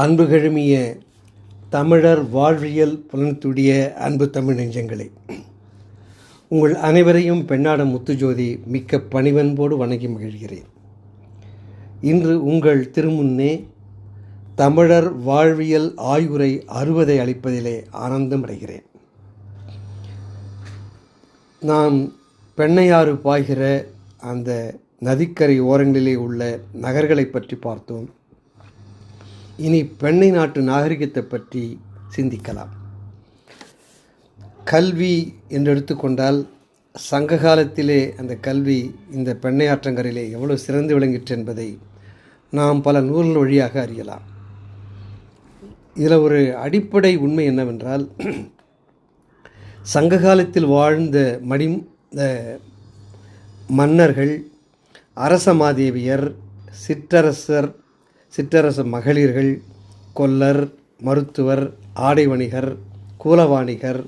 அன்பு கழுமிய தமிழர் வாழ்வியல் புலன்துடிய அன்பு தமிழ் நெஞ்சங்களே. உங்கள் அனைவரையும் பெண்ணாட முத்துஜோதி மிக்க பணிவன்போடு வணங்கி மகிழ்கிறேன். இன்று உங்கள் திருமுன்னே தமிழர் வாழ்வியல் ஆய்வுரை அறுவதை அளிப்பதிலே ஆனந்தம் அடைகிறேன். நாம் பெண்ணையாறு பாய்கிற அந்த நதிக்கரை ஓரங்களிலே உள்ள நகர்களை பற்றி பார்த்தோம். இனி பெண்ணை நாட்டு நாகரிகத்தை பற்றி சிந்திக்கலாம். கல்வி என்று எடுத்துக்கொண்டால் சங்க காலத்திலே அந்த கல்வி இந்த பெண்ணை ஆற்றங்கரையிலே எவ்வளவு சிறந்து விளங்கிற்று என்பதை நாம் பல நூல்கள் வழியாக அறியலாம். இதில் ஒரு அடிப்படை உண்மை என்னவென்றால் சங்க காலத்தில் வாழ்ந்த மடி மன்னர்கள் அரசமாதேவியர் சிற்றரசர் சிற்றரசு மகளிர்கள் கொல்லர் மருத்துவர் ஆடை வணிகர் கூலவாணிகர்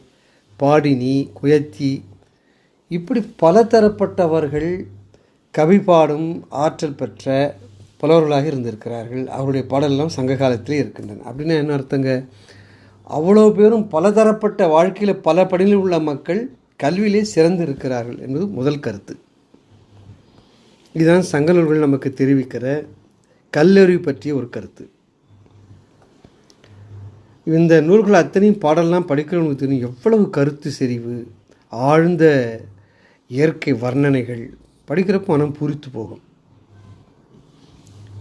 பாடினி குயத்தி இப்படி பலதரப்பட்டவர்கள் கவி பாடும் ஆற்றல் பெற்ற புலவர்களாக இருந்திருக்கிறார்கள். அவருடைய பாடலெல்லாம் சங்க காலத்திலே இருக்கின்றன. அப்படின்னா என்ன அர்த்தங்க? அவ்வளோ பேரும் பலதரப்பட்ட வாழ்க்கையில் பல பணிகளில் உள்ள மக்கள் கல்வியிலே சிறந்து இருக்கிறார்கள் என்பது முதல் கருத்து. இதுதான் சங்க நூல்கள் நமக்கு தெரிவிக்கிற கல்லறிவு பற்றிய ஒரு கருத்து. இந்த நூல்கள் அத்தனையும் பாடலாம் படிக்கிறவங்களுக்கு தெரியும். எவ்வளவு கருத்து செறிவு ஆழ்ந்த இயற்கை வர்ணனைகள் படிக்கிறப்போ மனம் பூரித்து போகும்.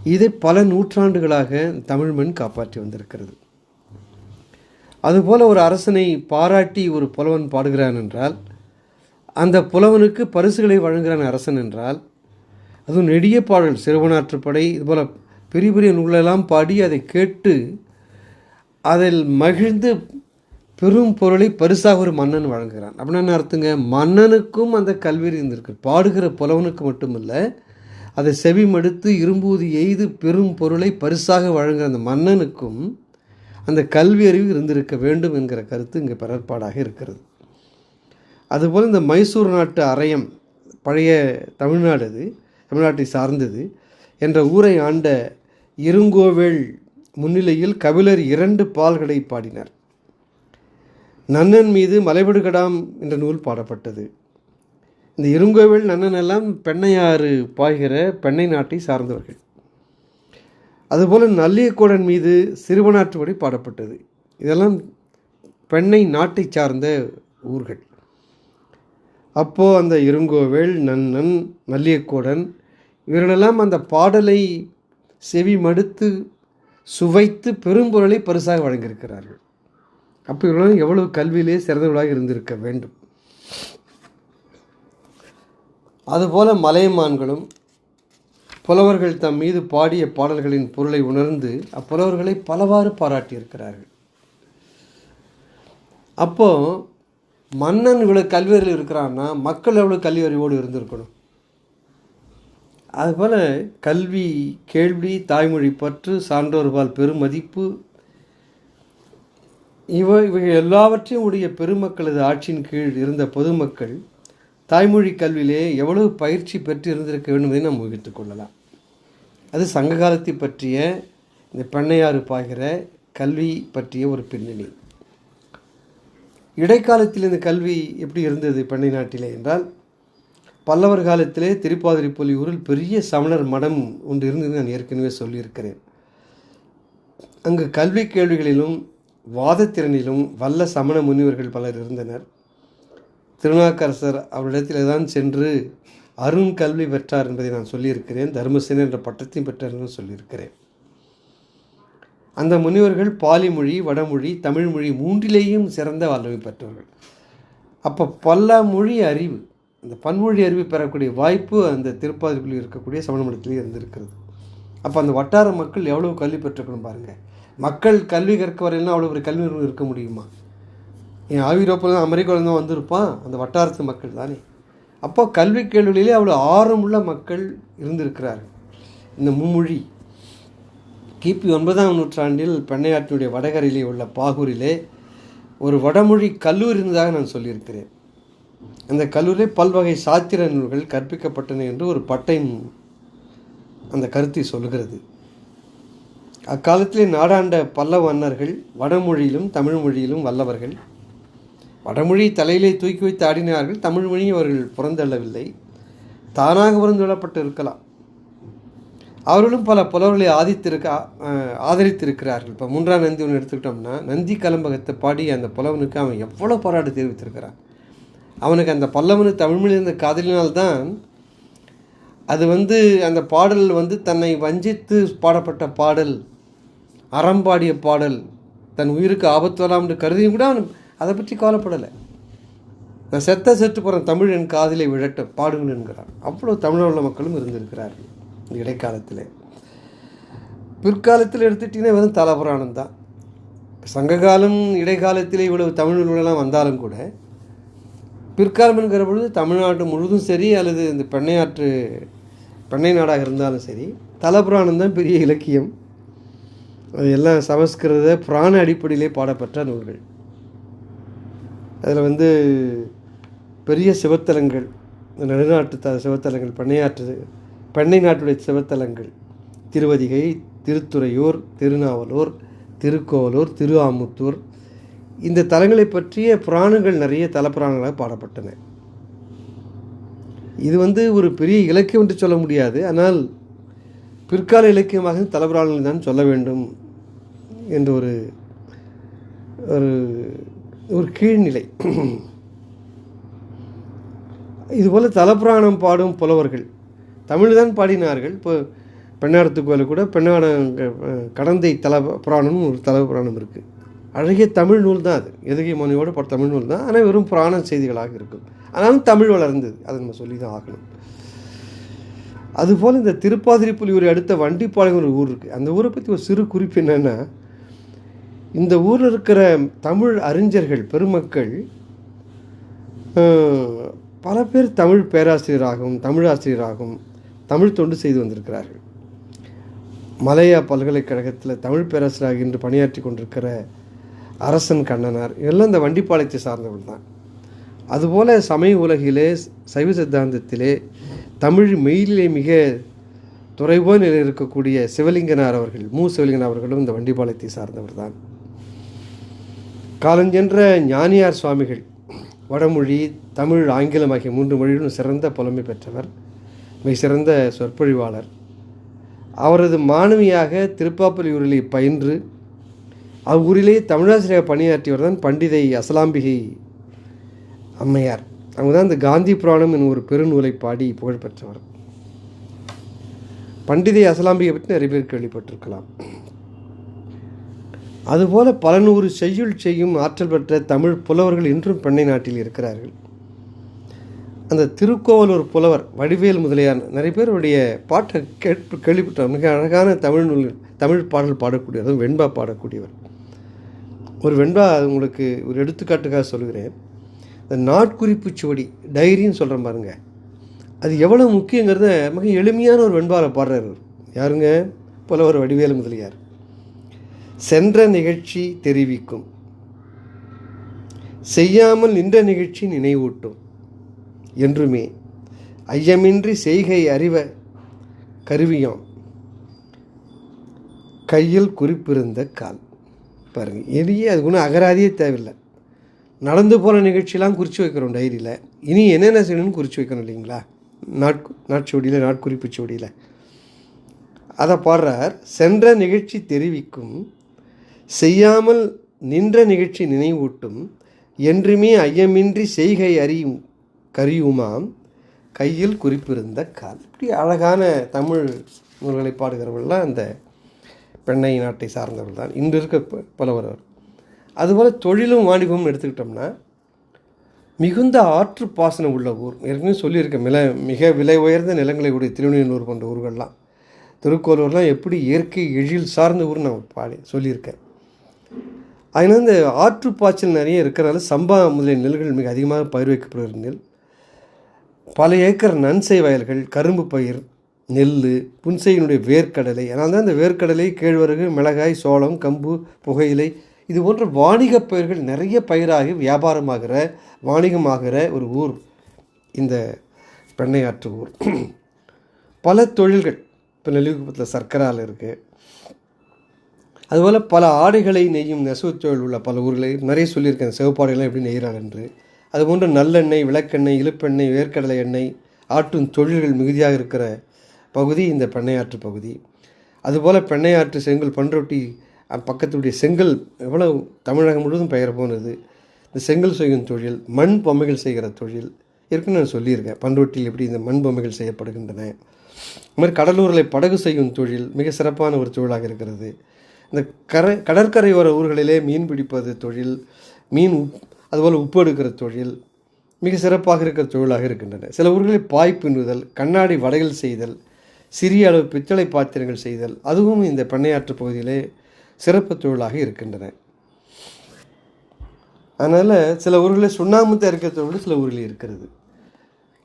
இதை பல நூற்றாண்டுகளாக தமிழ் மண் காப்பாற்றி வந்திருக்கிறது. அதுபோல் ஒரு அரசனை பாராட்டி ஒரு புலவன் பாடுகிறான் என்றால் அந்த புலவனுக்கு பரிசுகளை வழங்குகிறான் அரசன் என்றால் அதுவும் நெடிய பாடல் சிறுவனாற்றுப்படை இதுபோல் பெரிய பெரிய நூலெல்லாம் பாடி அதை கேட்டு அதில் மகிழ்ந்து பெரும் பொருளை பரிசாக ஒரு மன்னன் வழங்குகிறான். அப்படின்னா என்ன அர்த்தங்க? மன்னனுக்கும் அந்த கல்வி இருந்திருக்கு. பாடுகிற புலவனுக்கு மட்டுமல்ல அதை செவிமடுத்து இரும்பூதி எய்து பெரும் பொருளை பரிசாக வழங்குகிற அந்த மன்னனுக்கும் அந்த கல்வி அறிவு இருந்திருக்க வேண்டும் என்கிற கருத்து இங்கே பிறற்பாடாக இருக்கிறது. அதுபோல் இந்த மைசூர் நாட்டு அரையம் பழைய தமிழ்நாடு அது. தமிழ்நாட்டை சார்ந்தது என்ற ஊரை ஆண்ட இருங்கோவேள் முன்னிலையில் கபிலர் இரண்டு பால்களை பாடினார். நன்னன் மீது மலைபடுகடாம் என்ற நூல் பாடப்பட்டது. இந்த இருங்கோவேள் நன்னன் எல்லாம் பெண்ணையாறு பாய்கிற பெண்ணை நாட்டை சார்ந்தவர்கள். அதுபோல் நல்லியக்கோடன் மீது சிறுவனாற்றுப்படி பாடப்பட்டது. இதெல்லாம் பெண்ணை நாட்டை சார்ந்த ஊர்கள். அப்போது அந்த இருங்கோவேள் நன்னன் மல்லியக்கூடன் இவர்களெல்லாம் அந்த பாடலை செவி மடுத்து சுவைத்து பெரும்பொருளை பரிசாக வழங்கியிருக்கிறார்கள். அப்போ இவர்களும் எவ்வளவு கல்வியிலே சிறந்தவர்களாக இருந்திருக்க வேண்டும். அதுபோல மலையமான்களும் புலவர்கள் தம் மீது பாடிய பாடல்களின் பொருளை உணர்ந்து அப்புலவர்களை பலவாறு பாராட்டியிருக்கிறார்கள். அப்போது மன்னன் இவ்வளோ கல்வியறிவு இருக்கிறான்னா மக்கள் எவ்வளோ கல்வி அறிவோடு இருந்திருக்கணும்? அதுபோல் கல்வி கேள்வி தாய்மொழி பற்று சான்றோர்பால் பெருமதிப்பு இவ இவை எல்லாவற்றையும் உடைய பெருமக்களது ஆட்சியின் கீழ் இருந்த பொதுமக்கள் தாய்மொழி கல்வியிலே எவ்வளவு பயிற்சி பெற்று இருந்திருக்க வேண்டும் என்பதை நாம் ஊகித்து கொள்ளலாம். அது சங்க காலத்தை பற்றிய இந்த பெண்ணையாறு பாகிற கல்வி பற்றிய ஒரு பின்னணி. இடைக்காலத்தில் இந்த கல்வி எப்படி இருந்தது பெண்ணை நாட்டிலே என்றால் பல்லவர் காலத்திலே திருப்பாதிரி ஊரில் பெரிய சமணர் மடம் ஒன்று இருந்தது நான் ஏற்கனவே சொல்லியிருக்கிறேன். அங்கு கல்வி கேள்விகளிலும் வாதத்திறனிலும் வல்ல சமண முனிவர்கள் பலர் இருந்தனர். திருநாக்கரசர் அவரிடத்தில் தான் சென்று அருண் கல்வி பெற்றார் என்பதை நான் சொல்லியிருக்கிறேன். தர்மசேன என்ற பட்டத்தையும் பெற்றார் என்று சொல்லியிருக்கிறேன். அந்த முனிவர்கள் பாலி மொழி வடமொழி தமிழ் மொழி மூன்றிலேயும் சிறந்த வல்லமை பெற்றவர்கள். அப்போ பல மொழி அறிவு அந்த பன்மொழி அறிவு பெறக்கூடிய வாய்ப்பு அந்த திருப்பாதிரிக்குள் இருக்கக்கூடிய சமண மடத்திலே இருந்திருக்கிறது. அப்போ அந்த வட்டார மக்கள் எவ்வளோ கல்வி பெற்றுக்கணும் பாருங்கள் மக்கள் கல்வி கற்க வரையிலும் அவ்வளோ ஒரு கல்வி நிறுவனம் இருக்க முடியுமா? என் ஆவிரோப்பில் தான் அமெரிக்காவில் தான் வந்திருப்பான் அந்த வட்டாரத்து மக்கள் தானே. அப்போ கல்வி கேள்விகளிலே அவ்வளோ ஆர்வமுள்ள மக்கள் இருந்திருக்கிறார்கள். இந்த மும்மொழி கிபி ஒன்பதாம் நூற்றாண்டில் பெண்ணையாற்றினுடைய வடகரையிலே உள்ள பாகூரிலே ஒரு வடமொழி கல்லூரி இருந்ததாக நான் சொல்லியிருக்கிறேன். அந்த கல்லூரியில் பல்வகை சாத்திர நூல்கள் கற்பிக்கப்பட்டன என்று ஒரு பட்டையின் அந்த கருத்தை சொல்கிறது அக்காலத்திலே நாடாண்ட பல்லவ மன்னர்கள் வடமொழியிலும் தமிழ் மொழியிலும் வல்லவர்கள். வடமொழி தலையிலே தூக்கி வைத்து ஆடினார்கள் தமிழ் மொழியும் அவர்கள் புறந்தள்ளவில்லை. தானாக புறந்தள்ளப்பட்டு இருக்கலாம். அவர்களும் பல புலவர்களை ஆதித்திருக்க ஆதரித்திருக்கிறார்கள். இப்போ மூன்றாம் நந்தி ஒன்று எடுத்துக்கிட்டோம்னா நந்தி கலம்பகத்தை பாடி அந்த புலவனுக்கு அவன் எவ்வளோ பாராட்டு தெரிவித்திருக்கிறான். அவனுக்கு அந்த பல்லவனு தமிழ்மொழி இருந்த காதலினால்தான் அது வந்து அந்த பாடல் வந்து தன்னை வஞ்சித்து பாடப்பட்ட பாடல் அறம்பாடிய பாடல் தன் உயிருக்கு ஆபத்து வரலாம் என்று கருதியும் கூட அவன் அதை பற்றி கவலைப்படலை. நான் செத்த செத்து போகிறேன் தமிழ் என் காதலை விழட்ட பாடுங்கள் என்கிறான். அவ்வளோ தமிழ் உள்ள மக்களும் இருந்திருக்கிறார்கள். இடைக்காலத்தில். பிற்காலத்தில் எடுத்துட்டிங்கன்னா வெறும் தலபுராணம் தான். சங்ககாலம் இடைக்காலத்தில் இவ்வளவு தமிழ் நூலெல்லாம் வந்தாலும் கூட பிற்காலம்ங்கிற பொழுது தமிழ்நாடு முழுதும் சரி அல்லது இந்த பெண்ணையாற்று பெண்ணை நாடாக இருந்தாலும் சரி தலபுராணம் தான் பெரிய இலக்கியம். அது எல்லாம் சமஸ்கிருத புராண அடிப்படையிலே பாடப்பெற்ற நூல்கள். அதில் வந்து பெரிய சிவத்தலங்கள் இந்த நடுநாட்டு த சிவத்தலங்கள் பண்ணையாற்று பெண்ணை நாட்டுடைய சிவத்தலங்கள். திருவதிகை திருத்துறையூர் திருநாவலூர் திருக்கோவலூர் திருஆமுத்தூர் இந்த தலங்களை பற்றிய புராணங்கள் நிறைய தலப்புராணங்களாக பாடப்பட்டன. இது வந்து ஒரு பெரிய இலக்கியம் என்று சொல்ல முடியாது. ஆனால் பிற்கால இலக்கியமாக தலபுராணங்கள் தான் சொல்ல வேண்டும் என்ற ஒரு ஒரு ஒரு கீழ்நிலை. இதுபோல் தலப்புராணம் பாடும் புலவர்கள் தமிழ் தான் பாடினார்கள். இப்போ பெண்ணாடத்து கூட பெண்ணாட கடந்தை தல புராணம்னு ஒரு தல புராணம் இருக்குது அழகிய தமிழ் நூல் தான் அது. எதுகை மொழியோட பட தமிழ் நூல் தான். ஆனால் வெறும் புராண செய்திகளாக இருக்கும். ஆனாலும் தமிழ் வளர்ந்தது. அதை நம்ம சொல்லி தான் ஆகணும். அதுபோல் இந்த திருப்பாதிரி திருப்பாதிரிப்புலியூரை அடுத்த வண்டிப்பாளையம் ஒரு ஊர் இருக்குது அந்த ஊரை பற்றி ஒரு சிறு குறிப்பு என்னென்னா இந்த ஊரில் இருக்கிற தமிழ் அறிஞர்கள் பெருமக்கள் பல பேர் தமிழ் பேராசிரியராகவும் தமிழ் ஆசிரியராகவும் தமிழ் தொண்டு செய்து வந்திருக்கிறார்கள். மலையா பல்கலைக்கழகத்தில் தமிழ் பேரரசராக இன்று பணியாற்றி கொண்டிருக்கிற அரசன் கண்ணனார் எல்லாம் இந்த வண்டிப்பாளையத்தை சார்ந்தவர்கள் தான். அதுபோல் சமய உலகிலே சைவ சித்தாந்தத்திலே தமிழ் மெயிலிலே மிக துறைவோ நிலையில் இருக்கக்கூடிய சிவலிங்கனார் அவர்கள் மு. சிவலிங்கனார் அவர்களும் இந்த வண்டிப்பாளையத்தை சார்ந்தவர் தான். காலஞ்சென்ற ஞானியார் சுவாமிகள் வடமொழி தமிழ் ஆங்கிலம் ஆகிய மூன்று மொழியிலும் சிறந்த புலமை பெற்றவர். மிக சிறந்த சொற்பொழிவாளர். அவரது மாணவியாக திருப்பாப்பலியூரிலே பயின்று அவ்வூரிலே தமிழாசிரியர் பணியாற்றியவர் தான் பண்டிதை அசலாம்பிகை அம்மையார். அவங்க தான் இந்த காந்தி புராணம் என்னும் ஒரு பெருநூலை பாடி புகழ்பெற்றவர் பண்டிதை அசலாம்பிகை பற்றி நிறைய பேர் கேள்விப்பட்டிருக்கலாம். அதுபோல பல நூறு செய்யுள் செய்யும் ஆற்றல் பெற்ற தமிழ் புலவர்கள் இன்றும் பெண்ணை நாட்டில் இருக்கிறார்கள். அந்த திருக்கோவலூர் புலவர் வடிவேல் முதலியார் நிறைய பேருடைய பாட்டை கேட்டு கேள்விப்பட்டார் மிக அழகான தமிழ் நூல் தமிழ் பாடல் பாடக்கூடியவர் அதுவும் வெண்பா பாடக்கூடியவர். ஒரு வெண்பா உங்களுக்கு ஒரு எடுத்துக்காட்டுக்காக சொல்கிறேன் இந்த நாட்குறிப்பு சுவடி டைரின்னு சொல்கிறேன் பாருங்க. அது எவ்வளோ முக்கியங்கிறத மிக எளிமையான ஒரு வெண்பாவில் பாடுறார் அவர். யாருங்க? புலவர் வடிவேல் முதலியார். சென்ற நிகழ்ச்சி தெரிவிக்கும். செய்யாமல் நின்ற நிகழ்ச்சி நினைவூட்டும். என்றுமே ஐயமின்றி செய்கை அறிவ கருவியாம். கையில் குறிப்பிருந்த கால். பாருங்கள் எளிய அது ஒன்றும் அகராதியே தேவையில்லை. நடந்து போன நிகழ்ச்சியெலாம் குறித்து வைக்கிறோம் டைரியில். இனி என்னென்ன செய்யணும்னு குறித்து வைக்கணும் இல்லைங்களா? நாட் நாட்சுவடியில் நாட்குறிப்பு சுவடியில் அதை பாடுறார் சென்ற நிகழ்ச்சி தெரிவிக்கும் செய்யாமல் நின்ற நிகழ்ச்சி நினைவூட்டும் என்றுமே ஐயமின்றி செய்கை அறியும் கரியுமாம் கையில் குறிப்பிருந்த கால். இப்படி அழகான தமிழ் நூல்களை பாடுகிறவர்கள்லாம் அந்த பெண்ணை நாட்டை சார்ந்தவர்கள் தான் இன்று இருக்க ப- அவர். அதுபோல் தொழிலும் வாணிபமும் எடுத்துக்கிட்டோம்னா மிகுந்த ஆற்று பாசனம் உள்ள ஊர். ஏற்கனவே சொல்லியிருக்கேன் மில மிக விலை உயர்ந்த நிலங்களை உடைய திருநெல்வேலூர் போன்ற ஊர்கள்லாம். திருக்கோலூர்லாம் எப்படி இயற்கை எழில் சார்ந்த ஊர் நான் பாடி சொல்லியிருக்கேன். அதனால் இந்த ஆற்று பாய்ச்சல் நிறைய இருக்கிறனால சம்பா முதலிய நெல்கள் மிக அதிகமாக பயிர் வைக்கப்படுகிற நெல். பல ஏக்கர் நன்செய் வயல்கள் கரும்பு பயிர் நெல் புன்செயினுடைய வேர்க்கடலை. அதனால் தான் இந்த வேர்க்கடலை கேழ்வரகு மிளகாய் சோளம் கம்பு புகையிலை இது போன்ற வாணிகப் பயிர்கள் நிறைய பயிராகி வியாபாரமாகிற வாணிகமாகிற ஒரு ஊர். இந்த பெண்ணையாற்று ஊர். பல தொழில்கள் இப்போ நெல்லிக்குப்பத்தில் சர்க்கரால் இருக்குது அதுபோல் பல ஆடைகளை நெய்யும் நெசவுத் தொழில் உள்ள பல ஊர்களை நிறைய சொல்லியிருக்கேன். சிவப்பாடைகள்லாம் எப்படி நெய்கிறாள் என்று. அதுபோன்று நல்லெண்ணெய் விளக்கெண்ணெய் இழுப்பெண்ணெய் வேர்க்கடலை எண்ணெய் ஆற்றும் தொழில்கள் மிகுதியாக இருக்கிற பகுதி இந்த பெண்ணையாற்று பகுதி. அதுபோல் பெண்ணையாற்று செங்கல் பண்ரொட்டி பக்கத்துடைய செங்கல் எவ்வளவு தமிழகம் முழுவதும் பெயர் போனது. இந்த செங்கல் செய்யும் தொழில் மண் பொம்மைகள் செய்கிற தொழில் இருக்குன்னு நான் சொல்லியிருக்கேன். பண்ரொட்டியில் எப்படி இந்த மண் பொம்மைகள் செய்யப்படுகின்றன. இது மாதிரி கடலூரில் படகு செய்யும் தொழில் மிக சிறப்பான ஒரு தொழிலாக இருக்கிறது. இந்த கரை கடற்கரையோர ஊர்களிலே மீன் பிடிப்பது தொழில் மீன் அதுபோல் உப்பு எடுக்கிற தொழில் மிக சிறப்பாக இருக்கிற தொழிலாக இருக்கின்றன. சில ஊர்களில் பாய் பின்னுதல் கண்ணாடி வடைகள் செய்தல் சிறிய அளவு பித்தளை பாத்திரங்கள் செய்தல் அதுவும் இந்த பண்ணையாற்று பகுதியிலே சிறப்பு தொழிலாக இருக்கின்றன. அதனால் சில ஊர்களில் சுண்ணாம்பு தயாரிக்கிற தொழில் சில ஊர்களில் இருக்கிறது.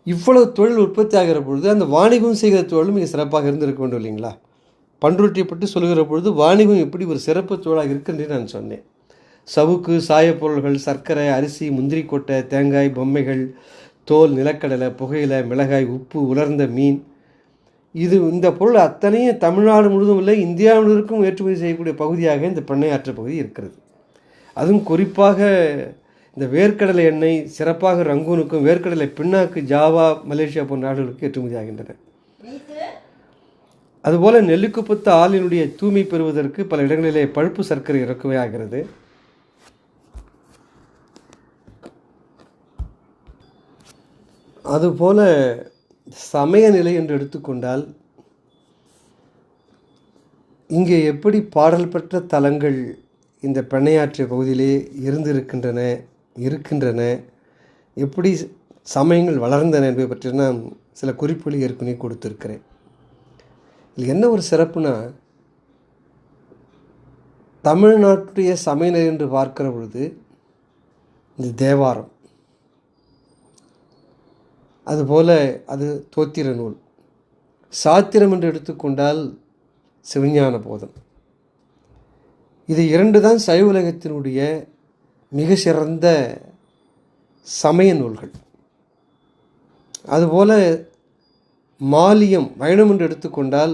இவ்வளவு தொழில் உற்பத்தி ஆகிற பொழுது அந்த வாணிகம் செய்கிற தொழிலும் மிக சிறப்பாக இருந்திருக்க வேண்டும் இல்லைங்களா? பண்ருட்டியை பற்றி சொல்லுகிற பொழுது வாணிகம் எப்படி ஒரு சிறப்பு தொழிலாக இருக்குன்றே நான் சொன்னேன். சவுக்கு சாயப்பொருள்கள் சர்க்கரை அரிசி முந்திரி கொட்டை தேங்காய் பொம்மைகள் தோல் நிலக்கடலை புகையிலை மிளகாய் உப்பு உலர்ந்த மீன். இது இந்த பொருள் அத்தனையும் தமிழ்நாடு முழுவதும் இல்லை இந்தியா முழுவதற்கும் ஏற்றுமதி செய்யக்கூடிய பகுதியாக இந்த பண்ணையாற்று பகுதி இருக்கிறது. அதுவும் குறிப்பாக இந்த வேர்க்கடலை எண்ணெய் சிறப்பாக ரங்கூனுக்கும் வேர்க்கடலை பின்னாக்கு ஜாவா மலேசியா போன்ற நாடுகளுக்கு ஏற்றுமதி ஆகின்றன. அதுபோல் நெல்லிக்குப்பத்து ஆளினுடைய தூய்மை பெறுவதற்கு பல இடங்களிலே பழுப்பு சர்க்கரை இறக்குவே ஆகிறது. அதுபோல் சமய நிலை என்று எடுத்துக்கொண்டால் இங்கே எப்படி பாடல் பெற்ற தலங்கள் இந்த பெண்ணையாற்றிய பகுதியிலே இருந்திருக்கின்றன இருக்கின்றன எப்படி சமயங்கள் வளர்ந்தன என்பதை பற்றி நான் சில குறிப்புகளை ஏற்கனவே கொடுத்துருக்கிறேன். இதில் என்ன ஒரு சிறப்புனா தமிழ்நாட்டுடைய சமயநிலை என்று பார்க்கிற பொழுது இந்த தேவாரம். அதுபோல் அது தோத்திர நூல். சாத்திரம் என்று எடுத்துக்கொண்டால் சிவஞான போதம். இது இரண்டு தான் சைவ உலகத்தினுடைய மிக சிறந்த சமய நூல்கள். அதுபோல் மாலியம் வைணம் என்று எடுத்துக்கொண்டால்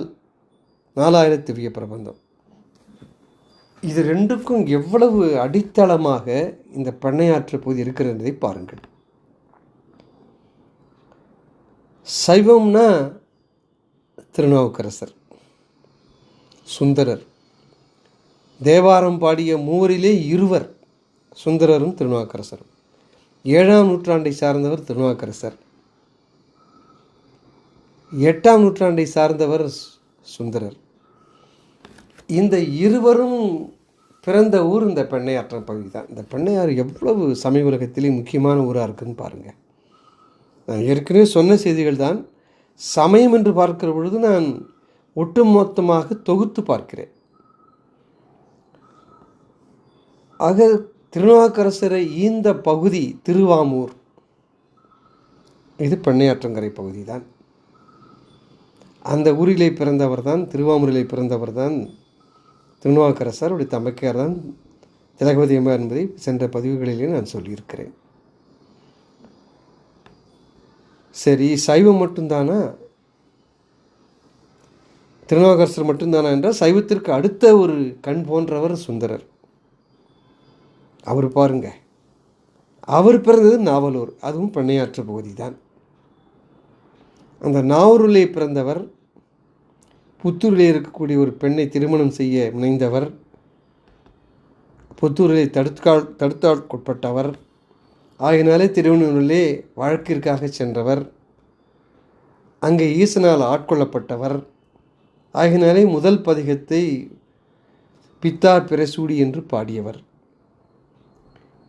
நாலாயிரத்து திவ்ய பிரபந்தம். இது ரெண்டுக்கும் எவ்வளவு அடித்தளமாக இந்த பண்ணையாற்று பகுதி இருக்கிறது என்பதை பாருங்கள். சைவம்னா திருநாவுக்கரசர் சுந்தரர். தேவாரம் பாடிய மூவரிலே இருவர் சுந்தரரும் திருநாவுக்கரசரும். ஏழாம் நூற்றாண்டை சார்ந்தவர் திருநாவுக்கரசர். எட்டாம் நூற்றாண்டை சார்ந்தவர் சு- சுந்தரர். இந்த இருவரும் பிறந்த ஊர் இந்த பெண்ணையாற்ற பகுதி தான். இந்த பெண்ணையாறு எவ்வளவு சமய உலகத்திலே முக்கியமான ஊராக இருக்குன்னு பாருங்கள் நான் ஏற்கனவே சொன்ன செய்திகள் தான் சமயம் என்று பார்க்கிற பொழுது நான் ஒட்டுமொத்தமாக தொகுத்து பார்க்கிறேன். ஆக திருநாவுக்கரசரை ஈந்த பகுதி திருவாமூர். இது பெண்ணையாற்றங்கரை பகுதி தான் அந்த ஊரிலே பிறந்தவர் தான் திருவாமூரிலே பிறந்தவர் தான் திருநாவுக்கரசர் அவருடைய தம்பக்கையார் தான் திலகவதி அம்மா என்பதை சென்ற பதிவுகளிலே நான் சொல்லியிருக்கிறேன். சரி சைவம் மட்டும்தானா? திருநாவுக்கரசர் மட்டும்தானா என்றால் சைவத்திற்கு அடுத்த ஒரு கண் போன்றவர் சுந்தரர். அவர் பாருங்க அவர் பிறந்தது நாவலூர் அதுவும் பண்ணையாற்று பகுதி தான் அந்த நாவூரிலே பிறந்தவர் புத்தூரிலே இருக்கக்கூடிய ஒரு பெண்ணை திருமணம் செய்ய முனைந்தவர் புத்தூரிலே தடுத்தால் தடுத்தாட்கொட்பட்டவர் ஆகினாலே திருவண்ணூரிலே வழக்கிற்காக சென்றவர். அங்கே ஈசனால் ஆட்கொள்ளப்பட்டவர். ஆகினாலே முதல் பதிகத்தை பித்தா பிரசூடி என்று பாடியவர்.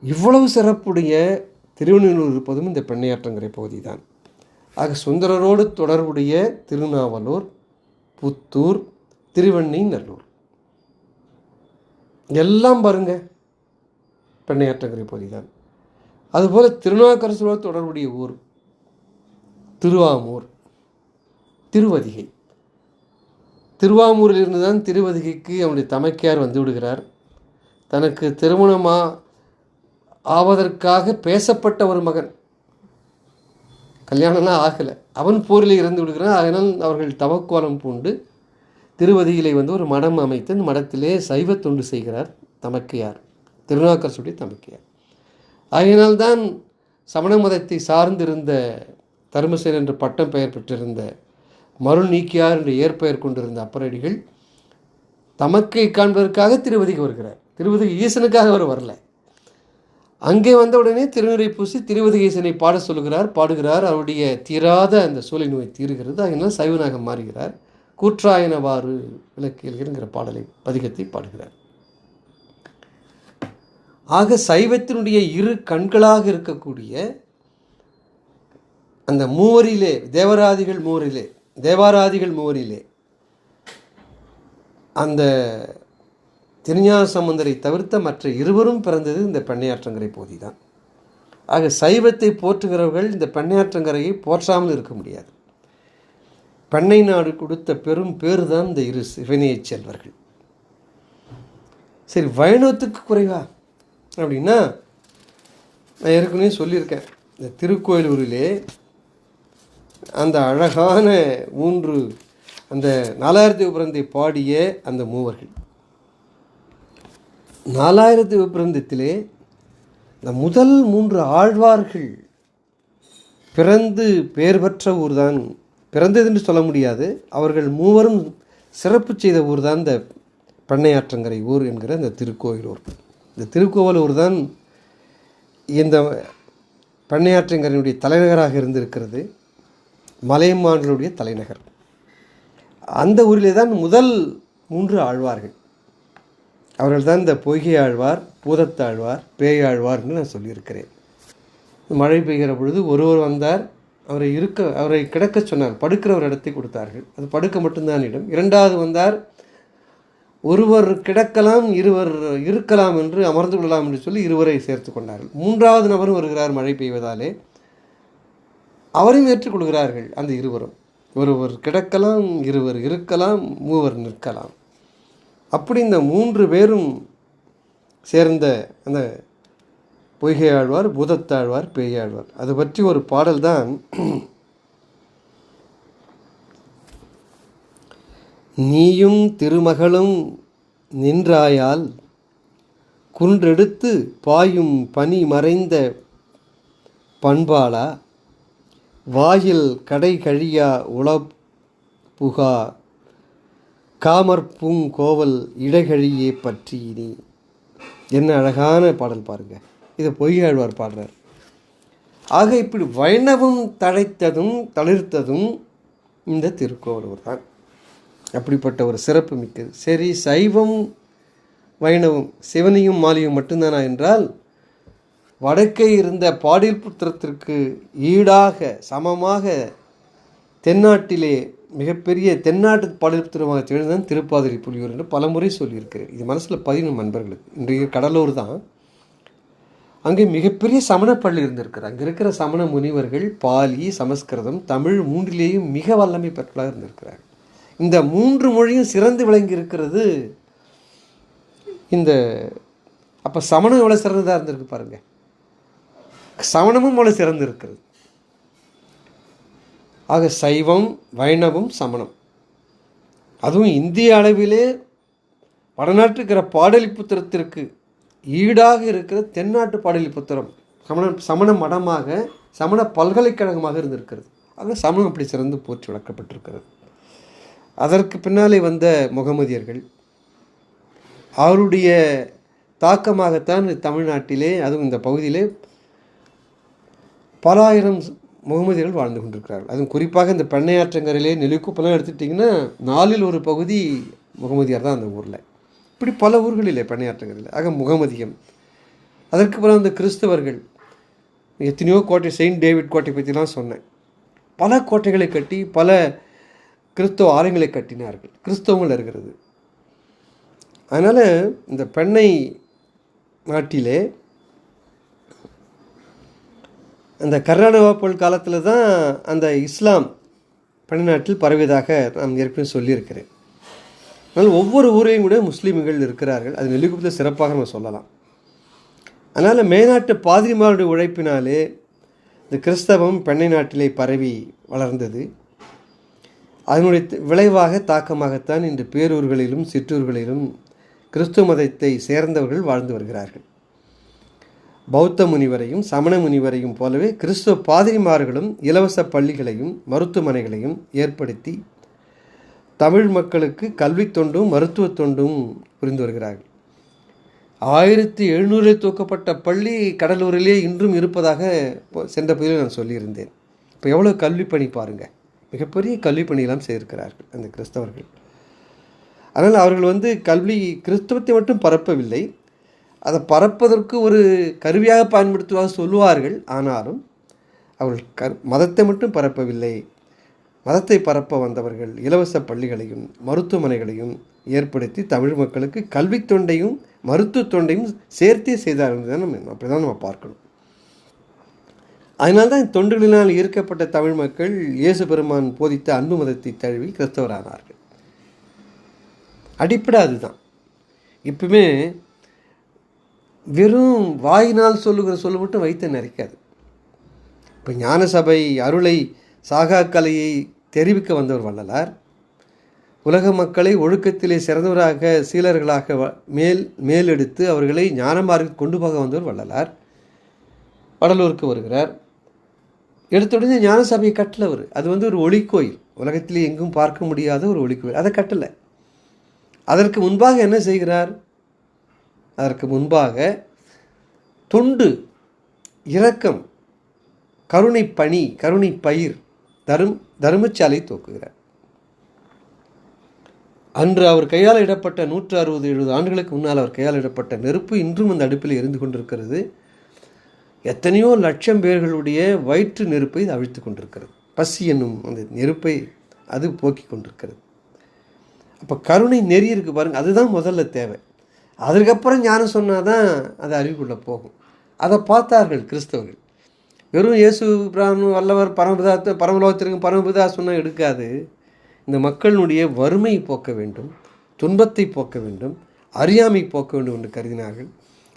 இவ்வளவு சிறப்புடைய திருவண்ணூர் இருப்பதும் இந்த பெண்ணையாற்றங்கரை பகுதி தான் ஆக சுந்தரரோடு தொடர்புடைய திருநாவலூர் புத்தூர் திருவெண்ணெய்நல்லூர் எல்லாம் பாருங்க பெண்ணையாற்றங்கரை பகுதி தான் அதுபோல் திருநாவுக்கரசரோடு தொடர்புடைய ஊர். திருவாமூர். திருவதிகை. திருவாமூரிலிருந்து தான் திருவதிகைக்கு அவனுடைய தமக்கையார் வந்து விடுகிறார். தனக்கு திருமணமா ஆவதற்காக பேசப்பட்ட ஒரு மகன். கல்யாணம்லாம் ஆகலை. அவன் போரில் இறந்து விடுகிறான். அதனால் அவர்கள் தவக்கோலம் பூண்டு திருவதியிலே வந்து ஒரு மடம் அமைத்து அந்த மடத்திலே சைவ தொண்டு செய்கிறார் தமக்கையார். திருநாக்கரசுடைய தமக்கையார். ஆகையினால்தான் சமண மதத்தை சார்ந்திருந்த தருமசேன் என்ற பட்டம் பெயர் பெற்றிருந்த மருள் நீக்கியார் என்று ஏற்பெயர் கொண்டிருந்த அப்பரடிகள் தமக்கை காண்பதற்காக திருவதிக்கு வருகிறார். திருவதிக்கு ஈசனுக்காக அவர் வரல. அங்கே வந்த உடனே திருநீரை பூசி திருவதிக ஈசனை பாட சொல்கிறார் பாடுகிறார். அவருடைய தீராத அந்த சூளை நோய் தீர்கிறது. அதனால் சைவனாக மாறுகிறார். கூற்றாயனவாறு விளக்கியல்கிற பாடலை பதிகத்தை பாடுகிறார். ஆக சைவத்தினுடைய இரு கண்களாக இருக்கக்கூடிய அந்த மூவரிலே தேவராதிகள் மூவரிலே தேவாராதிகள் மூவரிலே அந்த திருஞான சம்பந்தரை தவிர்த்த மற்ற இருவரும் பிறந்தது இந்த பெண்ணையாற்றங்கரை போதி தான் ஆக சைவத்தை போற்றுகிறவர்கள் இந்த பெண்ணையாற்றங்கரையை போற்றாமல் இருக்க முடியாது. பெண்ணை நாடு கொடுத்த பெரும் பேர் தான் இந்த இரு சிவனையைச் செல்வர்கள். சரி வைணவத்துக்கு குறைவா? அப்படின்னா நான் ஏற்கனவே சொல்லியிருக்கேன். இந்த திருக்கோயிலூரிலே அந்த அழகான மூன்று அந்த நாலாயிரத்தி விபரந்தை பாடிய அந்த மூவர்கள். நாலாயிரத்தி விபரந்தத்திலே இந்த முதல் மூன்று ஆழ்வார்கள் பிறந்து பெயர் பெற்ற ஊர்தான் பிறந்தது என்று சொல்ல முடியாது. அவர்கள் மூவரும் சிறப்பு செய்த ஊர் தான் இந்த பண்ணையாற்றங்கரை ஊர் என்கிற இந்த திருக்கோயிலூர். இந்த திருக்கோவலூர் தான் இந்த பண்ணையாற்றங்கரையினுடைய தலைநகராக இருந்திருக்கிறது. மலையமான்களுடைய தலைநகர். அந்த ஊரிலே தான் முதல் மூன்று ஆழ்வார்கள். அவர்கள் தான் இந்த பொய்கை ஆழ்வார் பூதத்தாழ்வார் பேயாழ்வார்னு நான் சொல்லியிருக்கிறேன். மழை பெய்கிற பொழுது ஒருவர் வந்தார் அவரை இருக்க அவரை கிடக்க சொன்னார் படுக்கிற ஒரு இடத்தை கொடுத்தார்கள். அது படுக்க மட்டும்தான் இடம். இரண்டாவது வந்தார் ஒருவர் கிடக்கலாம் இருவர் இருக்கலாம் என்று அமர்ந்து கொள்ளலாம் என்று சொல்லி இருவரை சேர்த்து கொண்டார்கள். மூன்றாவது நபரும் வருகிறார் மழை பெய்வதாலே. அவரையும் ஏற்றுக்கொள்கிறார்கள் அந்த இருவரும். ஒருவர் கிடக்கலாம் இருவர் இருக்கலாம் மூவர் நிற்கலாம். அப்படி இந்த மூன்று பேரும் சேர்ந்த அந்த பொய்கையாழ்வார் பூதத்தாழ்வார் பேயாழ்வார். அது பற்றி ஒரு பாடல் நீயும் திருமகளும் நின்றாயால் குன்றெடுத்து பாயும் பனி மறைந்த பண்பாளா? வாயில் கடை கழியா உளப்புகா காமற்பூங் கோவல் பற்றி பற்றியினி என்ன அழகான பாடல் பாருங்க. இதை பொய்யாழ்வார் பாடுறார். ஆக இப்படி வைணவம் தழைத்ததும் தளிர்த்ததும் இந்த திருக்கோவலூர் தான் அப்படிப்பட்ட ஒரு சிறப்பு மிக்கது. சரி சைவம் வைணவம் சிவனையும் மாலியும் மட்டும்தானா என்றால் வடக்கே இருந்த பாடில் புத்திரத்திற்கு ஈடாக சமமாக தென்னாட்டிலே மிகப்பெரிய தென்னாட்டு பாடல்புத்திரமாக திகழ்ந்தான் திருப்பாதிரி புலியூர் என்று பலமுறை சொல்லியிருக்கிறேன் இது மனசில் பதினும் நண்பர்களுக்கு. இன்றைய கடலூர் தான். அங்கே மிகப்பெரிய சமண பள்ளி இருந்திருக்கிறது அங்கே இருக்கிற சமண முனிவர்கள் பாலி சமஸ்கிருதம் தமிழ் மூன்றிலேயும் மிக வல்லமை பெற்றதாக இருந்திருக்கிறார். இந்த மூன்று மொழியும் சிறந்து விளங்கி இருக்கிறது இந்த அப்போ சமணம் எவ்வளோ சிறந்ததாக இருந்திருக்கு பாருங்கள் சமணமும் எவ்வளோ சிறந்து இருக்கிறது ஆக சைவம் வைணவம் சமணம். அதுவும் இந்திய அளவிலே வடநாட்டுக்கிற பாடலிபுத்திரத்திற்கு ஈடாக இருக்கிற தென்னாட்டு பாடலிபுத்திரம் சமண சமண மடமாக சமண பல்கலைக்கழகமாக இருந்திருக்கிறது. ஆக சமணம் அப்படி சிறந்து போற்றி வளர்க்கப்பட்டிருக்கிறது. அதற்கு பின்னாலே வந்த முகமதியர்கள். அவருடைய தாக்கமாகத்தான் தமிழ்நாட்டிலே அதுவும் இந்த பகுதியிலே பல ஆயிரம் முகமதியர்கள் வாழ்ந்து கொண்டிருக்கிறார்கள். அதுவும் குறிப்பாக இந்த பெண்ணையாற்றங்கரையிலே நெல்லிக்குப்பெல்லாம் எடுத்துட்டிங்கன்னா நாலில் ஒரு பகுதி முகமதியார் தான் அந்த ஊரில். இப்படி பல ஊர்களிலே பெண்ணையாற்றங்கரையில். ஆக முகமதியம். அதற்கு பிறகு அந்த கிறிஸ்தவர்கள் எத்தனையோ கோட்டை செயின்ட் டேவிட் கோட்டை பற்றிலாம் சொன்னேன். பல கோட்டைகளை கட்டி பல கிறிஸ்தவ ஆலயங்களை கட்டினார்கள். கிறிஸ்தவங்கள் இருக்கிறது. அதனால் இந்த பெண்ணை நாட்டிலே அந்த கர்நாடகா போல் காலத்தில் தான் அந்த இஸ்லாம் பணிநாட்டில் பரவியதாக நான் ஏற்கனவே சொல்லியிருக்கிறேன். அதனால் ஒவ்வொரு ஊரையும் கூட முஸ்லீம்கள் இருக்கிறார்கள். அது நெல்லிக்குப்பத்தில் சிறப்பாக நம்ம சொல்லலாம். அதனால் மேநாட்டு பாதிரிமாருடைய உழைப்பினாலே இந்த கிறிஸ்தவம் பெண்ணை நாட்டிலே பரவி வளர்ந்தது. அதனுடைய விளைவாக தாக்கமாகத்தான் இன்று பேரூர்களிலும் சிற்றூர்களிலும் கிறிஸ்துவ மதத்தை சேர்ந்தவர்கள் வாழ்ந்து வருகிறார்கள். பௌத்த முனிவரையும் சமண முனிவரையும் போலவே கிறிஸ்துவ பாதிரிமார்களும் இலவச பள்ளிகளையும் மருத்துவமனைகளையும் ஏற்படுத்தி தமிழ் மக்களுக்கு கல்வி தொண்டும் மருத்துவத் தொண்டும் புரிந்து வருகிறார்கள். ஆயிரத்தி எழுநூறில் தூக்கப்பட்ட பள்ளி கடலூரிலே இன்றும் இருப்பதாக சென்ற பகுதியில் நான் சொல்லியிருந்தேன். இப்போ எவ்வளோ கல்வி பணி பாருங்கள் மிகப்பெரிய கல்வி பணியெல்லாம் செய்திருக்கிறார்கள் அந்த கிறிஸ்தவர்கள். அதனால் அவர்கள் வந்து கல்வி கிறிஸ்தவத்தை மட்டும் பரப்பவில்லை. அதை பரப்பதற்கு ஒரு கருவியாக பயன்படுத்துவதாக சொல்லுவார்கள். ஆனாலும் அவர்கள் க மதத்தை மட்டும் பரப்பவில்லை. மதத்தை பரப்ப வந்தவர்கள் இலவச பள்ளிகளையும் மருத்துவமனைகளையும் ஏற்படுத்தி தமிழ் மக்களுக்கு கல்வி தொண்டையும் மருத்துவ தொண்டையும் சேர்த்தே செய்தார்கள் தான் நம்ம அப்படி தான் நம்ம பார்க்கணும். அதனால்தான் இந்த தொண்டுகளினால் ஈர்க்கப்பட்ட தமிழ் மக்கள் இயேசு பெருமான் போதித்த அன்பு மதத்தை தழுவி கிறிஸ்தவரானார்கள். அடிப்படை அதுதான் இப்பவுமே வெறும் வாயினால் சொல்லுகிற சொல்லு மட்டும் வைத்து நிறைக்காது இப்போ ஞானசபை அருளை சாகா கலையை தெரிவிக்க வந்தவர் வள்ளலார். உலக மக்களை ஒழுக்கத்திலே சிறந்தவராக சீலர்களாக மேல் மேலெடுத்து அவர்களை ஞானமார்க்கு கொண்டு போக வந்தவர் வள்ளலார். வடலூருக்கு வருகிறார். எடுத்தோடனே உடனே கட்டல அவர். அது வந்து ஒரு ஒளிக்கோயில் உலகத்திலே எங்கும் பார்க்க முடியாத ஒரு ஒளிக்கோயில் அதை கட்டலை. அதற்கு முன்பாக என்ன செய்கிறார்? அதற்கு முன்பாக தொண்டு இரக்கம் கருணை பணி கருணை பயிர் தரும் தருமச்சாலை தோக்குகிறார். அன்று அவர் கையால் இடப்பட்ட நூற்று அறுபது எழுபது ஆண்டுகளுக்கு முன்னால் அவர் கையால் இடப்பட்ட நெருப்பு இன்றும் அந்த அடுப்பில் எரிந்து கொண்டிருக்கிறது. எத்தனையோ லட்சம் பேர்களுடைய வயிற்று நெருப்பை இது அழித்து கொண்டிருக்கிறது. பசி என்னும் அந்த நெருப்பை அது போக்கி கொண்டிருக்கிறது. அப்போ கருணை நெறி இருக்குது பாருங்கள் அதுதான் முதல்ல தேவை. அதற்கப்புறம் ஞானம் சொன்னால் தான் அது அறிவுக்குள்ளே போகும். அதை பார்த்தார்கள் கிறிஸ்தவர்கள். வெறும் இயேசு பிரான் வல்லவர் பரமபிதா பரமலோகத்திற்கு பரமபிதா சொன்னால் எடுக்காது. இந்த மக்களினுடைய வறுமை போக்க வேண்டும் துன்பத்தை போக்க வேண்டும் அறியாமை போக்க வேண்டும் என்று கருதினார்கள்.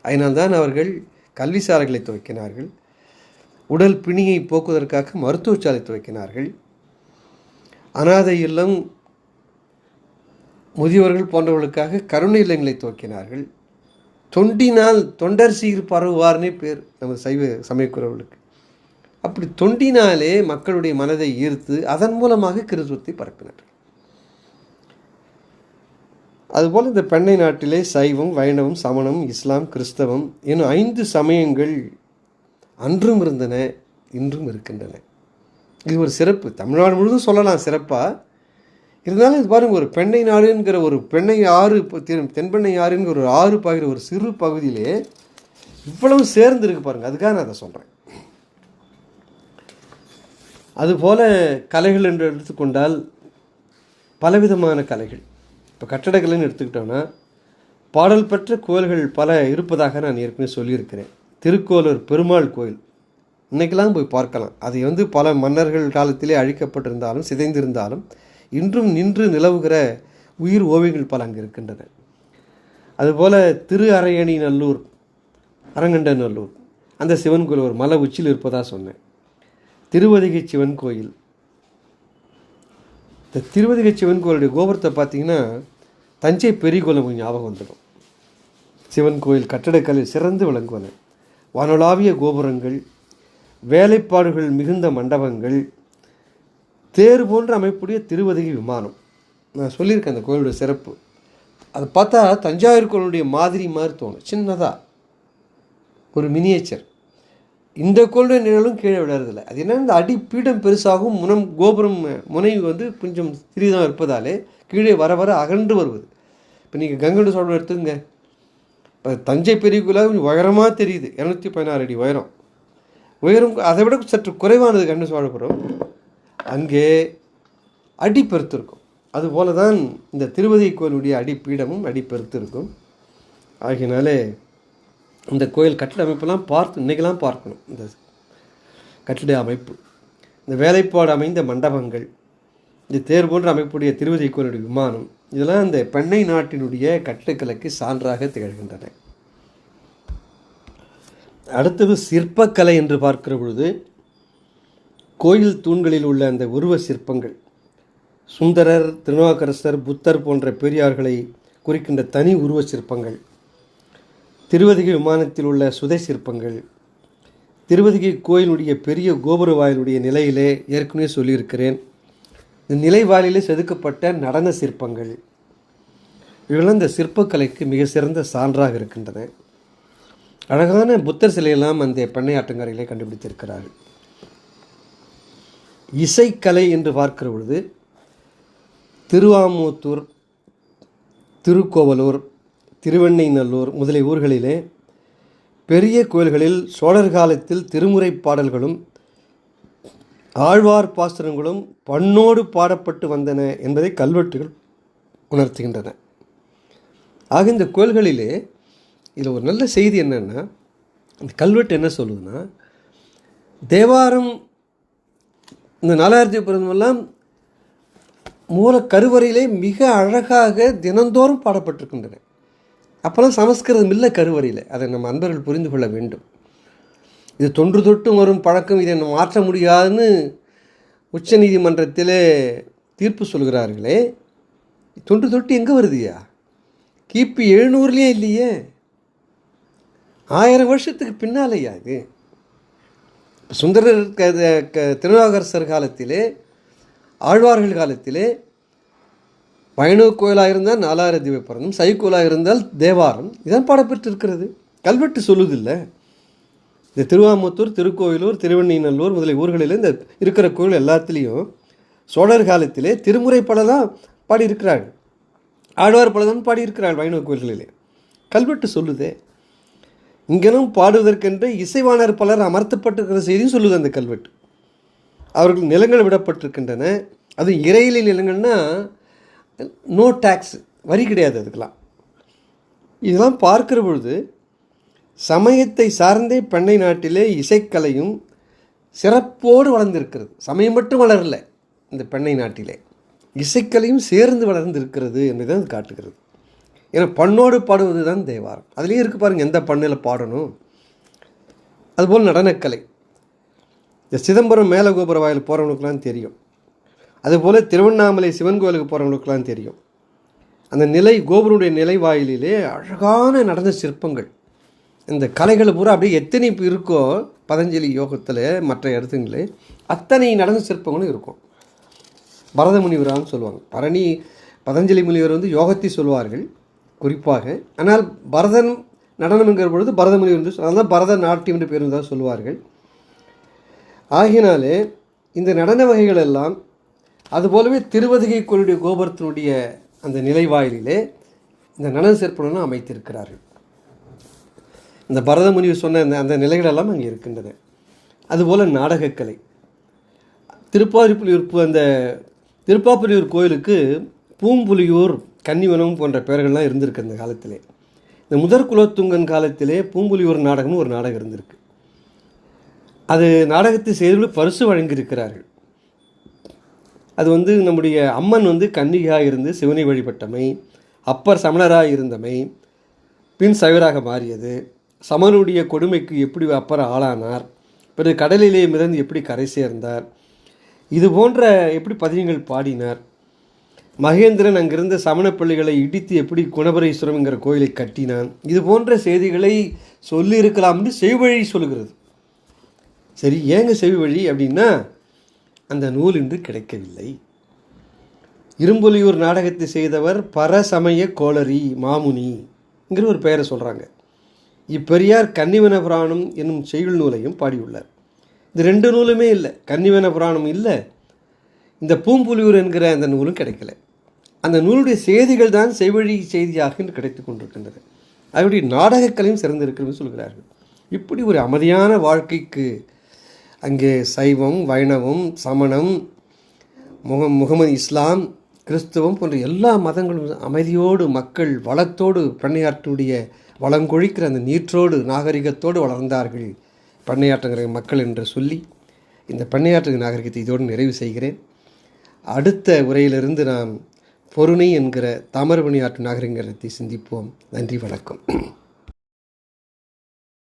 அதனால்தான் அவர்கள் கல்விசாலைகளை துவக்கினார்கள். உடல் பிணியை போக்குவதற்காக மருத்துவச்சாலை துவக்கினார்கள். அனாதை இல்லம் முதியவர்கள் போன்றவர்களுக்காக கருணை இல்லங்களை துவக்கினார்கள். தொண்டினால் தொண்டர் சீர் பரவுவார்னே பேர் நமது சைவ சமயக்குறவர்களுக்கு. அப்படி தொண்டினாலே மக்களுடைய மனதை ஈர்த்து அதன் மூலமாக கிறிஸ்துவத்தை பரப்பினார்கள். அதுபோல் இந்த பெண்ணை நாட்டிலே சைவம் வைணவம் சமணம் இஸ்லாம் கிறிஸ்தவம் எனும் ஐந்து சமயங்கள் அன்றும் இருந்தன இன்றும் இருக்கின்றன. இது ஒரு சிறப்பு. தமிழ்நாடு முழுவதும் சொல்லலாம் சிறப்பாக இருந்தாலும் இது பாருங்கள் ஒரு பெண்ணை நாடுங்கிற ஒரு பெண்ணை ஆறு இப்போ தென்- தென்பெண்ணை ஆறுங்கிற ஒரு ஆறு பாகிற ஒரு சிறு பகுதியிலே இவ்வளவு சேர்ந்து இருக்கு அதுக்காக நான் அதை சொல்கிறேன் அதுபோல கலைகள் என்று எடுத்துக்கொண்டால் பலவிதமான கலைகள். இப்போ கட்டடக்கலைன்னு எடுத்துக்கிட்டோன்னா பாடல் பெற்ற கோயில்கள் பல இருப்பதாக நான் ஏற்கனவே சொல்லியிருக்கிறேன். திருக்கோலூர் பெருமாள் கோயில். இன்றைக்கெல்லாம் போய் பார்க்கலாம். அது வந்து பல மன்னர்கள் காலத்திலே அழிக்கப்பட்டிருந்தாலும் சிதைந்திருந்தாலும் இன்றும் நின்று நிலவுகிற உயிர் ஓவியங்கள் பல அங்கே இருக்கின்றன. அதுபோல் திரு அரையணி நல்லூர் அரங்கண்ட நல்லூர் அந்த சிவன் கோயில் ஒரு மலை உச்சியில் இருப்பதாக சொன்னேன். திருவதிகை சிவன் கோயில் இந்த திருவதிகை சிவன் கோயிலுடைய கோபுரத்தை பார்த்தீங்கன்னா தஞ்சை பெரிய கோலம் ஞாபகம் வந்துடும். சிவன் கோயில் கட்டடக்கலை சிறந்து விளங்குவன. வானளாவிய கோபுரங்கள் வேலைப்பாடுகள் மிகுந்த மண்டபங்கள் தேர் போன்ற அமைப்புடைய திருவதிகை விமானம். நான் சொல்லியிருக்கேன் அந்த கோயிலுடைய சிறப்பு. அதை பார்த்தா தஞ்சாவூர் கோயிலுடைய மாதிரி மாதிரி தோணும். சின்னதாக ஒரு மினியேச்சர் இந்த கொள்கை நிழலும் கீழே விழறதில்ல. அது என்னென்னா இந்த அடி பீடம் பெருசாகும் முனம் கோபுரம் முனை வந்து கொஞ்சம் சிறிதாக இருப்பதாலே கீழே வர வர அகன்று வருவது. இப்போ நீங்கள் கங்கை சோழம் எடுத்துங்க. இப்போ தஞ்சை பெரிய கோயிலாக கொஞ்சம் உயரமாக தெரியுது. இரநூத்தி பதினாறு அடி உயரம். உயரம் அதை விட சற்று குறைவானது கண்டு சோழபுரம். அங்கே அடி பெருத்திருக்கும். அதுபோல தான் இந்த திருவதி கோயிலுடைய அடிப்பீடமும் அடி பெருத்திருக்கும். ஆகினாலே இந்த கோயில் கட்டிட அமைப்பெல்லாம் பார்த்து இன்றைக்கெல்லாம் பார்க்கணும். இந்த கட்டிட அமைப்பு இந்த வேலைப்பாடு அமைந்த மண்டபங்கள் இந்த தேர் போன்ற அமைப்புடைய திருவதி கோயிலுடைய விமானம் இதெல்லாம் இந்த பெண்ணை நாட்டினுடைய கட்டிடக்கலைக்கு சான்றாக திகழ்கின்றன. அடுத்தது சிற்பக்கலை என்று பார்க்கிற பொழுது கோயில் தூண்களில் உள்ள அந்த உருவ சிற்பங்கள் சுந்தரர் திருநாவுக்கரசர் புத்தர் போன்ற பெரியார்களை குறிக்கின்ற தனி உருவ சிற்பங்கள் திருவதிகை விமானத்தில் உள்ள சுதை சிற்பங்கள். திருவதிகை கோயிலுடைய பெரிய கோபுர வாயிலுடைய நிலையிலே ஏற்கனவே சொல்லியிருக்கிறேன். இந்த நிலை வாயிலே செதுக்கப்பட்ட நடன சிற்பங்கள். இவெல்லாம் இந்த சிற்பக்கலைக்கு மிக சிறந்த சான்றாக இருக்கின்றன. அழகான புத்தர் சிலையெல்லாம் அந்த பண்ணை ஆட்டங்கரையிலே கண்டுபிடித்திருக்கிறார். இசைக்கலை என்று பார்க்கிற பொழுது திருவாமூத்தூர் திருக்கோவலூர் திருவெண்ணைநல்லூர் முதலிய ஊர்களிலே பெரிய கோயில்களில் சோழர் காலத்தில் திருமுறை பாடல்களும் ஆழ்வார் பாசுரங்களும் பண்ணோடு பாடப்பட்டு வந்தன என்பதை கல்வெட்டுகள் உணர்த்துகின்றன. ஆக இந்த கோயில்களிலே இதில் ஒரு நல்ல செய்தி என்னென்னா இந்த கல்வெட்டு என்ன சொல்லுதுன்னா தேவாரம் இந்த நாலாயிரத்தி பிறந்தமெல்லாம் மூல கருவறையிலே மிக அழகாக தினந்தோறும் பாடப்பட்டிருக்கின்றன. அப்போல்லாம் சமஸ்கிருதம் இல்லை கருவறையில். அதை நம்ம அன்பர்கள் புரிந்து கொள்ள வேண்டும். இது தொன்று தொட்டு வரும் பழக்கம் இதை நம்ம மாற்ற முடியாதுன்னு உச்ச நீதிமன்றத்தில் தீர்ப்பு சொல்கிறார்களே. தொன்று தொட்டு எங்கே வருதுயா கிபி எழுநூறுலேயே இல்லையே? ஆயிரம் வருஷத்துக்கு பின்னாலையா இது? சுந்தரர் க காலத்திலே ஆழ்வார்கள் காலத்திலே வைணவ கோயிலாக இருந்தால் நாலாயிரம் திவ்ய சை கோயிலாக இருந்தால் தேவாரம். இதான் பாடப்பட்டிருக்கிறது கல்வெட்டு சொல்லுதில்ல. இந்த திருவாமத்தூர் திருக்கோயிலூர் திருவண்ணிநல்லூர் முதலிய ஊர்களில் இந்த இருக்கிற கோயில் எல்லாத்துலேயும் சோழர் காலத்திலே திருமுறை பலதான் பாடியிருக்கிறார்கள் ஆழ்வார் பலதான் பாடியிருக்கிறார்கள் வைணவ கோயில்களிலே. கல்வெட்டு சொல்லுதே. இங்கேனும் பாடுவதற்கென்று இசைவாணர் பலர் அமர்த்தப்பட்டிருக்கிற செய்தியும் சொல்லுது அந்த கல்வெட்டு. அவர்கள் நிலங்கள் விடப்பட்டிருக்கின்றன. அது இறையிலி நிலங்கள்னால் நோ டேக்ஸ் வரி கிடையாது அதுக்கெலாம் இதெல்லாம் பார்க்கிற பொழுது சமயத்தை சார்ந்தே பெண்ணை நாட்டிலே இசைக்கலையும் சிறப்போடு வளர்ந்திருக்கிறது. சமயம் மட்டும் வளரல இந்த பெண்ணை நாட்டிலே. இசைக்கலையும் சேர்ந்து வளர்ந்திருக்கிறது என்பதை அது காட்டுகிறது. ஏன்னா பண்ணோடு பாடுவது தான் தேவாரம். அதுலேயே இருக்கு பாருங்கள் எந்த பண்ணில் பாடணும். அதுபோல் நடனக்கலை. இந்த சிதம்பரம் மேலகோபுர வாயில் போகிறவனுக்குலாம் தெரியும். அதுபோல் திருவண்ணாமலை சிவன் கோயிலுக்கு போகிறவங்களுக்குலாம் தெரியும். அந்த நிலை கோபுரனுடைய நிலை வாயிலே அழகான நடன சிற்பங்கள். இந்த கலைகள் பூரா அப்படியே எத்தனை இப்ப இருக்கோ பதஞ்சலி யோகத்தில் மற்ற இடத்துங்களே அத்தனை நடன சிற்பங்களும் இருக்கும். பரத முனிவரான்னு சொல்லுவாங்க. பரணி பதஞ்சலி முனிவர் வந்து யோகத்தை சொல்வார்கள் குறிப்பாக. ஆனால் பரதன் நடனம்ங்கிற பொழுது பரத முனிவர் என்று சொல்~ பரத நாட்டியம் என்று பேர் தான் சொல்வார்கள். ஆகினாலே இந்த நடன வகைகள் எல்லாம் அதுபோலவே திருவதிகை கோயிலுடைய கோபுரத்தினுடைய அந்த நிலைவாயிலே இந்த நடன சிற்பம்லாம் அமைத்திருக்கிறார்கள். இந்த பரத முனிவு சொன்ன அந்த அந்த நிலைகளெல்லாம் அங்கே இருக்கின்றன. அதுபோல் நாடகக்கலை. திருப்பாதிப்புலியூர் அந்த திருப்பாப்புலியூர் கோயிலுக்கு பூம்புலியூர் கன்னிவனம் போன்ற பெயர்கள்லாம் இருந்திருக்கு அந்த காலத்திலே. இந்த முதற் குலத்துங்கன் காலத்திலே பூம்புலியூர் நாடகம்னு ஒரு நாடகம் இருந்திருக்கு. அது நாடகத்தை செய்து பரிசு வழங்கியிருக்கிறார்கள். அது வந்து நம்முடைய அம்மன் வந்து கன்னிகையாக இருந்து சிவனை வழிபட்டமை அப்பர் சமணராக இருந்தமை பின் சைவராக மாறியது. சமனுடைய கொடுமைக்கு எப்படி அப்பர் ஆளானார்? பிறகு கடலிலே மிதந்து எப்படி கரை சேர்ந்தார்? இது போன்ற எப்படி பதியங்கள் பாடினார்? மகேந்திரன் அங்கிருந்த சமண பள்ளிகளை இடித்து எப்படி குணபரேஸ்வரம்ங்கிற கோயிலை கட்டினான்? இது போன்ற செய்திகளை சொல்லியிருக்கலாம்னு செய்வழி சொல்லுகிறது. சரி ஏங்க செவிவழி அப்படின்னா அந்த நூல் இன்று கிடைக்கவில்லை. இரும்புலியூர் நாடகத்தை செய்தவர் பரசமய கோளரி மாமுனிங்கிற ஒரு பெயரை சொல்கிறாங்க இப்பெரியார் கன்னிவன புராணம் என்னும் செய்யுள் நூலையும் பாடியுள்ளார். இந்த ரெண்டு நூலுமே இல்லை கன்னிவன புராணம் இல்லை இந்த பூம்புலியூர் என்கிற அந்த நூலும் கிடைக்கல. அந்த நூலுடைய செய்திகள் தான் செவ்வழி செய்தியாக இன்று கிடைத்து கொண்டிருக்கின்றன. அதனுடைய நாடகக்கலையும் சிறந்திருக்கிறது சொல்கிறார்கள். இப்படி ஒரு அமைதியான வாழ்க்கைக்கு அங்கே சைவம் வைணவம் சமணம் முக முகமது இஸ்லாம் கிறிஸ்துவம் போன்ற எல்லா மதங்களும் அமைதியோடு மக்கள் வளத்தோடு பண்ணையாற்றுடைய வளங்கொழிக்கிற அந்த நீற்றோடு நாகரிகத்தோடு வளர்ந்தார்கள். பண்ணையாற்றுங்கிற மக்கள் என்று சொல்லி இந்த பண்ணையாற்று நாகரிகத்தை இதோடு நிறைவு செய்கிறேன். அடுத்த உரையிலிருந்து நாம் பொருணை என்கிற தாமிரபணி ஆற்று நாகரிகத்தை சிந்திப்போம். நன்றி வணக்கம்.